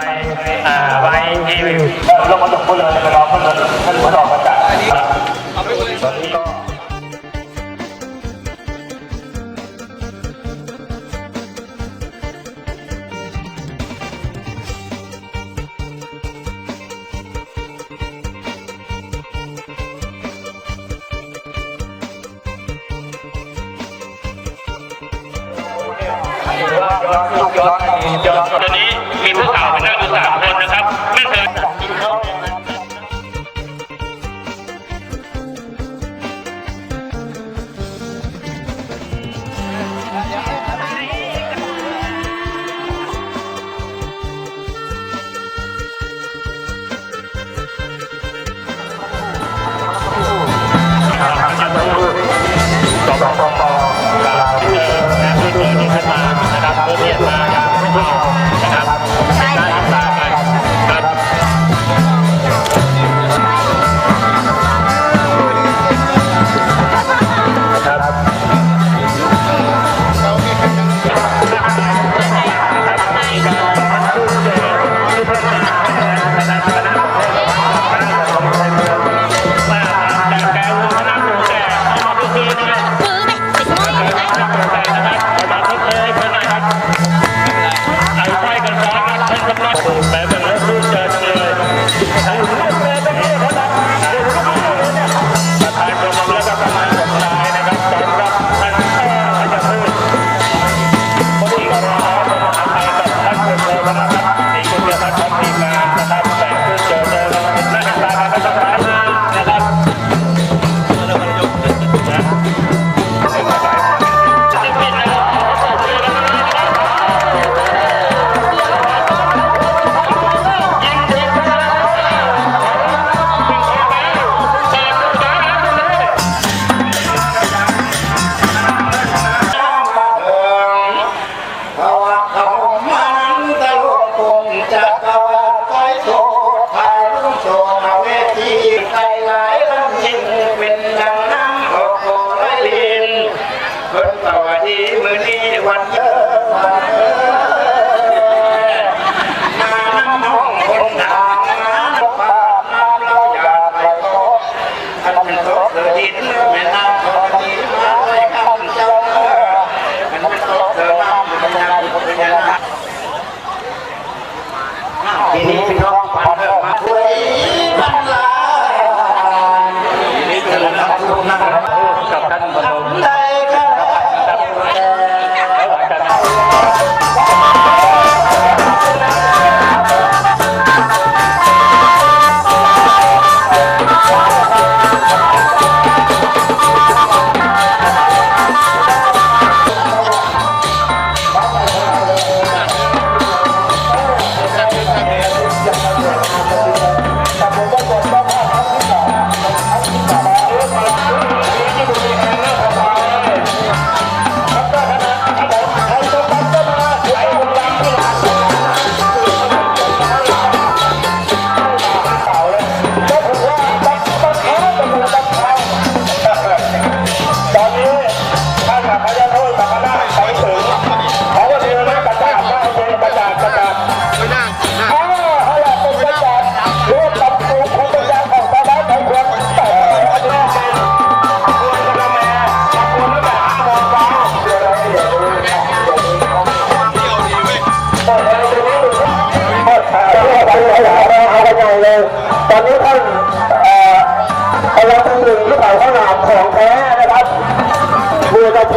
ไปไปอ่าไว้ที่ลงมาจากบนเรือไปรอเพื่อนท่านหัวดอกมาจากตอนนี้ก็ ตอนนี้มีผู้สาวมานั่งอยู่สาว ดีมือนี้วันเยอะมาน้ำน้องคนทางน้ำปากน้ำเราอยากไปขอท่านเป็นโตเสือดินแม่น้ำ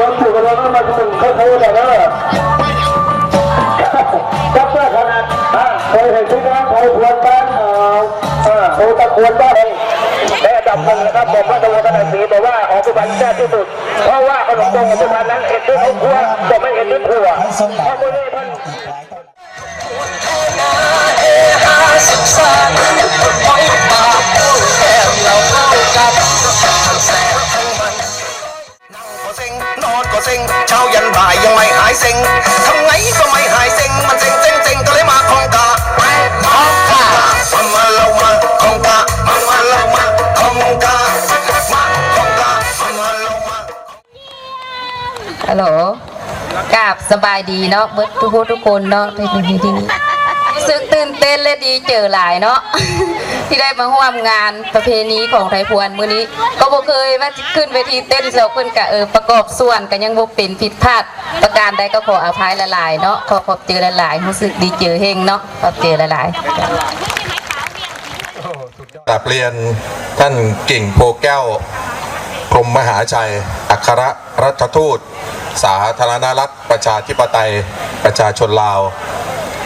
อกันอยู่กันแล้วมาถึงเขาเขาแล้วนอะจับเพื่อขนาดอ่าเคยเห็นที่น้องเคยควรบ้านเอ่ออ่าโอ้ตะควรบ้านเองแม่ดับมือนะครับบอกว่าตะวันตะสีบอกว่าออกไปแท้ที่สุด เพราะว่าขนมตรงของมันนั้นเห็นด้วยเขาควแต่ไม่เห็นด้วยถั่ว เซ็งเช้ายันบ่ายยังไม่หายเซ็งทำไงก็ไม่หายเซ็งมันเซ็งเซ็งเซ็งก็เลยมาคองกาคองกามามาเรามาคองกามามาเรามาคองกามาคองกามามาเรามาฮัลโหลกราบสบายดีเนาะเบิดทุกคนทุกคนเนาะที่ที่ที่นี่รู้สึกตื่นเต้นและดีเจอหลายเนาะ ที่ได้มาร่วมงานประเพณีของไทยพวนมื้อนี้ ก็บ่เคยว่าขึ้นเวทีเต้นแล้วเพิ่นก็เออประกอบส่วนก็ยังบ่เป็นผิดพลาด ประการใดก็ขออภัยหลายๆเนาะขอขอบเจอหลายๆรู้สึกดีเจอเฮงเนาะขอบเจอหลายๆกราบเรียนท่านกิ่งโพแก้วกรมมหาชัย อัครรัฐทูต สาธารณรัฐประชาธิปไตย ประชาชนลาว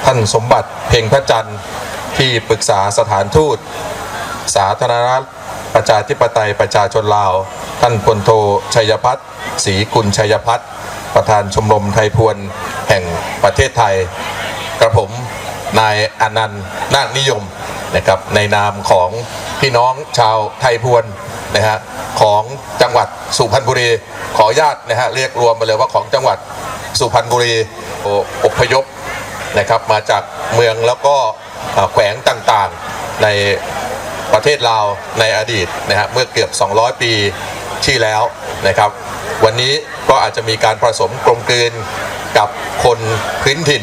ท่านสมบัติเพ่งพระจันทร์ ที่ปรึกษาสถานทูต สาธารณรัฐประชาธิปไตยประชาชนลาว ท่านพลโทชัยพัฒน์ศรีกุลชัยพัฒน์ประธานชมรมไทยพวนแห่งประเทศไทย กระผมนายอนันต์นาคนิยมนะครับในนามของพี่น้องชาวไทยพวนนะฮะของจังหวัดสุพรรณบุรี ขออนุญาตนะฮะเรียกรวมไปเลยว่าของจังหวัดสุพรรณบุรีอพยพนะครับมาจากเมืองแล้วก็ แขวงต่างๆในประเทศลาวในอดีตนะฮะเมื่อเกือบ 200 ปีที่แล้วนะครับ วันนี้ก็อาจจะมีการผสมกลมกลืนกับคนพื้นถิ่น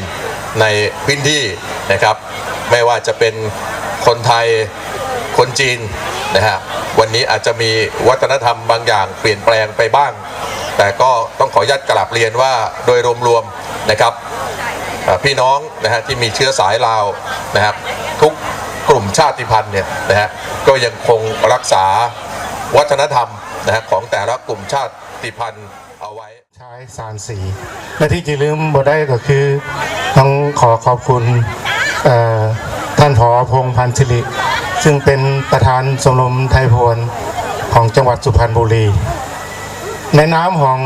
ในพื้นที่นะครับ ไม่ว่าจะเป็นคนไทยคนจีนนะฮะวันนี้อาจจะมีวัฒนธรรมบางอย่างเปลี่ยนแปลงไปบ้าง แต่ก็ต้องขออนุญาตกลับเรียนว่าโดยรวมๆนะครับ พี่น้องนะฮะที่มีเชื้อสายลาวนะครับทุกกลุ่มชาติพันธุ์เนี่ยนะฮะก็ยังคงรักษาวัฒนธรรมนะฮะของแต่ละกลุ่มชาติพันธุ์เอาไว้ใช้สารสี และที่จะลืมบ่ได้ก็คือต้องขอขอบคุณท่านผอพงพันธ์สิริซึ่งเป็นประธานชมรมไทยพวนของจังหวัดสุพรรณบุรี ในน้ำของ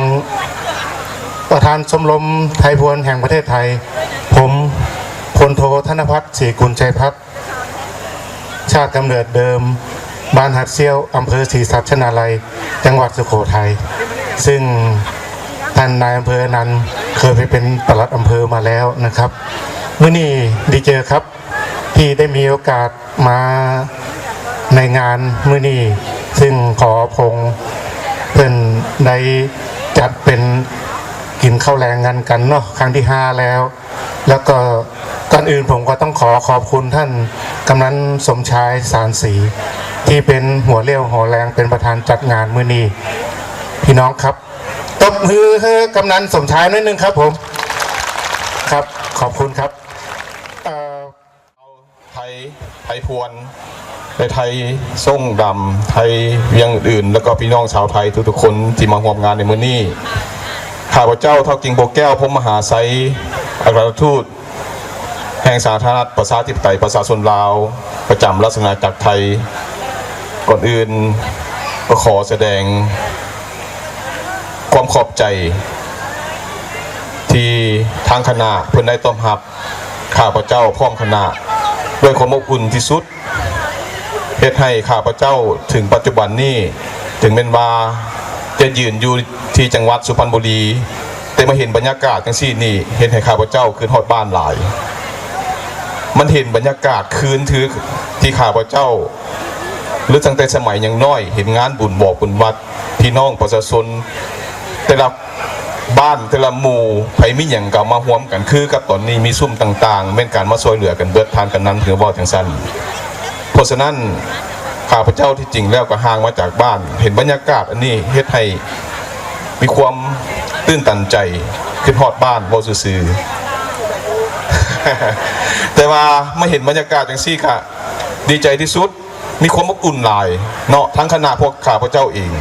ประธานชมรมไทยพวนแห่งประเทศไทย ผมพลโทธนพัฒน์ศรีกุลชัยพัฒน์ชาติกำเนิดเดิม บ้านหัดเซี่ยวอำเภอศรีสัชนาลัย จังหวัดสุโขทัย ซึ่งท่านนายอำเภอนั้นเคยไปเป็นปลัดอำเภอมาแล้วนะครับเมื่อนี้ดีเจอครับ ที่ได้มีโอกาสมาในงานเมื่อนี้ ซึ่งขอพงเพื่อนได้จัดเป็นกินข้าวแรงกันกันเนาะครั้งที่ห้าแล้ว แล้วก็ก่อนอื่นผมก็ต้องขอขอบคุณท่านกำนันสมชายสารสี ที่เป็นหัวเรี่ยวหัวแรงเป็นประธานจัดงานมื้อนี้ พี่น้องครับตบมือให้กำนันสมชายนิดนึงครับผมครับขอบคุณครับเออไทยไทยพวนในไทยส่งดำไทยเวียงอื่น แล้วก็พี่น้องชาวไทยทุกๆคนที่มาร่วมงานในมื้อนี้ ข้าพเจ้าเท่ากิงโบแก้วพมมหาไซอัครทูต แห่งสาธารณรัฐประชาธิปไตยประชาชนลาว ประจำรัศนาจักรไทย ก่อนอื่นก็ขอแสดง ความขอบใจ ที่ทางคณะเพื่อนได้ต้อนรับ ข้าพเจ้าพร้อมคณะด้วยความอบอุ่นที่สุดเฮ็ดให้ข้าพเจ้าถึงปัจจุบันนี้ถึงเป็นว่า จะยืนอยู่ที่จังหวัดสุพรรณบุรี แต่มาเห็นบรรยากาศจังซี่นี่ เห็นให้ข้าพเจ้าคืนฮอดบ้านหลาย มันเห็นบรรยากาศคืนทึกที่ข้าพเจ้า หรือตั้งแต่สมัยยังน้อย เห็นงานบุญบอกบุญวัดพี่น้องประชาชนแต่ละบ้านแต่ละหมู่ไผมีหยังก็มาร่วมกันคือกับตอนนี้มีซุ่มต่างๆเป็นการมาช่วยเหลือกันเบิดทานกันนั้นถือว่าจังซั่นเพราะฉะนั้น ข้าพเจ้าที่จริงแล้วก็ห่างมาจากบ้าน เห็นบรรยากาศอันนี้เฮ็ดให้มีความตื้นตันใจขึ้นฮอดบ้านบ่ซื่อแต่ว่าไมาเห็นบรรยากาศจังซี่ก็ดีใจที่สุดมีความอบอุ่นหลาย เนาะทั้งคณะพวกข้าพเจ้าเอง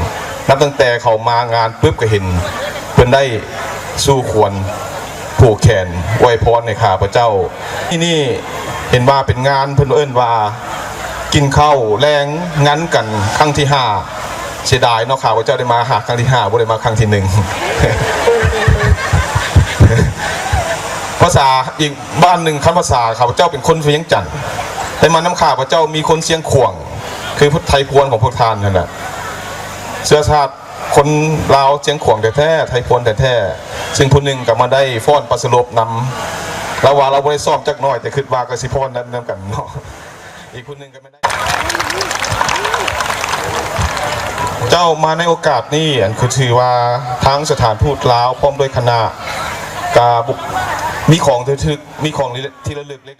นับตั้งแต่เขามางานปุ๊บก็เห็นเพิ่นได้สู้ควรผูกแขนไวพรในข้าพเจ้า ที่นี่เห็นว่าเป็นงานเพิ่นเอิ้นว่า กินข้าวแรงงั้นกันครั้งที่ห้าเสียดายเนาะข้าวพเจ้าได้มาหาครั้งที่ห้าบ่ได้มาครั้งที่หนึ่งภาษาอีกบ้านหนึ่งคำภาษาข้าพเจ้าเป็นคนเวียงจันทน์แต่มาน้ำข้าวพเจ้ามีคนเสียงข่วง คือพุทธไทยพวนของพวกทานนั่นแหละเสื้อชาติคนลาวเชียงข่วงแต่แท้ไทยพวนแต่แท้ซึ่งผู้หนึ่งก็มาได้ฟ้อนปัสลบนำแล้วว่าเราไม่ได้ซ้อมจักหน้อยแต่คิดว่าก็สิฟ้อนนั้นนำกันเนาะ อีกคนหนึ่งก็ไม่ได้ เจ้ามาในโอกาสนี้อันคือถือว่าทั้งสถานทูตลาวพร้อมด้วยคณะกาบุกมีของทึกมีของที่ระลึกเล็ก